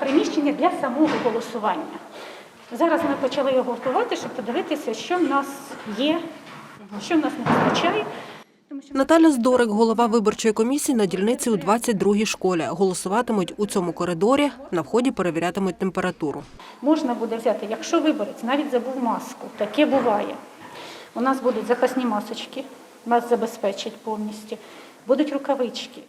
приміщення для самого голосування. Зараз ми почали його готувати, щоб подивитися, що в нас є, що в нас не вистачає. Наталя Здорик, голова виборчої комісії на дільниці у 22-й школі. Голосуватимуть у цьому коридорі. На вході перевірятимуть температуру. можна буде взяти, якщо виборець навіть забув маску, таке буває. У нас будуть запасні масочки, нас забезпечать повністю. Будуть рукавички.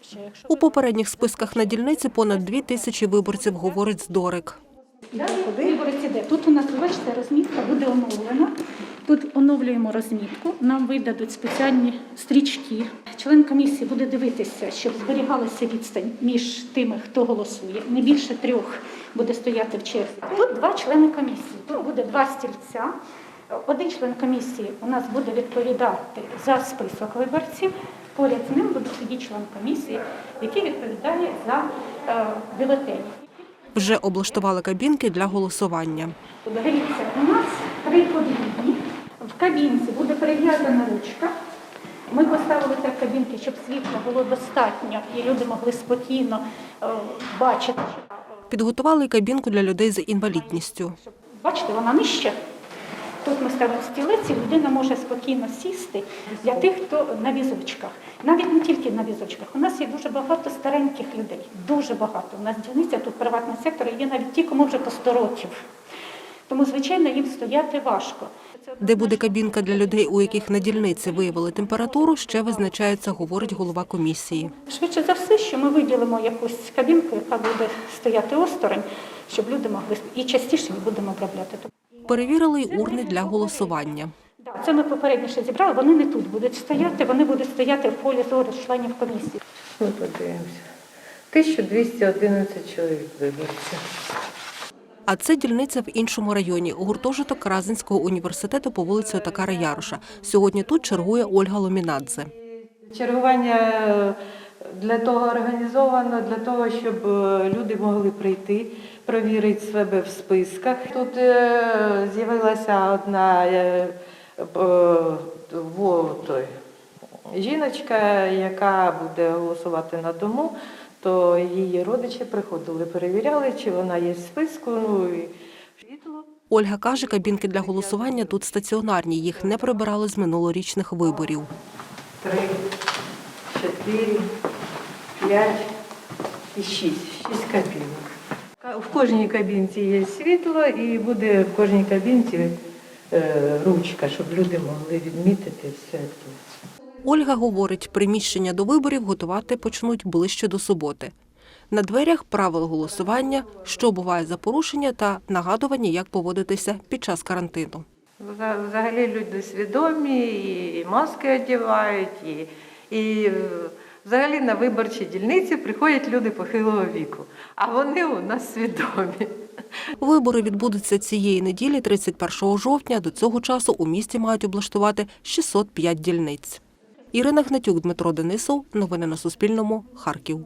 У попередніх списках на дільниці понад дві тисячі виборців, говорить Здорик. Тут у нас, бачите, розмітка буде оновлена. Тут оновлюємо розмітку, нам видадуть спеціальні стрічки. Член комісії буде дивитися, щоб зберігалася відстань між тими, хто голосує. Не більше трьох буде стояти в черзі. Тут два члени комісії. Тут буде два стільця. Один член комісії у нас буде відповідати за список виборців. Поряд з ним буде сидіти член комісії, який відповідає за е, бюлетені. Вже облаштували кабінки для голосування. Дивіться, у нас три подвійні. В кабінці буде прив'язана ручка. Ми поставили так кабінки, щоб світла було достатньо і люди могли спокійно е, бачити. Підготували кабінку для людей з інвалідністю. Бачите, вона нижча. Тут ми ставимо стілець, і людина може спокійно сісти для тих, хто на візочках. Навіть не тільки на візочках. У нас є дуже багато стареньких людей. Дуже багато. У нас дільниця тут приватний сектор, є навіть ті, кому вже по 100 років. Тому, звичайно, їм стояти важко. Де буде кабінка для людей, у яких на дільниці виявили температуру, ще визначається, говорить голова комісії. Швидше за все, що ми виділимо якусь кабінку, яка буде стояти осторонь, щоб люди могли і частіше її будемо обробляти. Перевірили й урни для голосування. Це ми попередніше зібрали. Вони не тут будуть стояти, вони будуть стояти в полі зору членів комісії. Ми подивимося. 1211 чоловік виборців. А це дільниця в іншому районі. Гуртожиток Разинського університету по вулиці Отакара Яруша. Сьогодні тут чергує Ольга Ломінадзе. Чергування для того організовано, для того, щоб е, люди могли прийти, провірити себе в списках. Тут е, з'явилася одна е, во, той, жіночка, яка буде голосувати на дому, то її родичі приходили, перевіряли, чи вона є в списку. Ну, і. Ольга каже, кабінки для голосування тут стаціонарні. Їх не прибирали з минулорічних виборів. три, чотири, п'ять і шість. Шість кабінок. В кожній кабінці є світло і буде в кожній кабінці е, ручка, щоб люди могли відмітити все тут. Ольга говорить, приміщення до виборів готувати почнуть ближче до суботи. На дверях правил голосування, що буває за порушення та нагадування, як поводитися під час карантину. Вза- Взагалі люди свідомі, і маски одягають, і, і взагалі на виборчі дільниці приходять люди похилого віку, а вони у нас свідомі. Вибори відбудуться цієї неділі, 31 жовтня. До цього часу у місті мають облаштувати 605 дільниць. Ірина Гнатюк, Дмитро Денисов. Новини на Суспільному. Харків.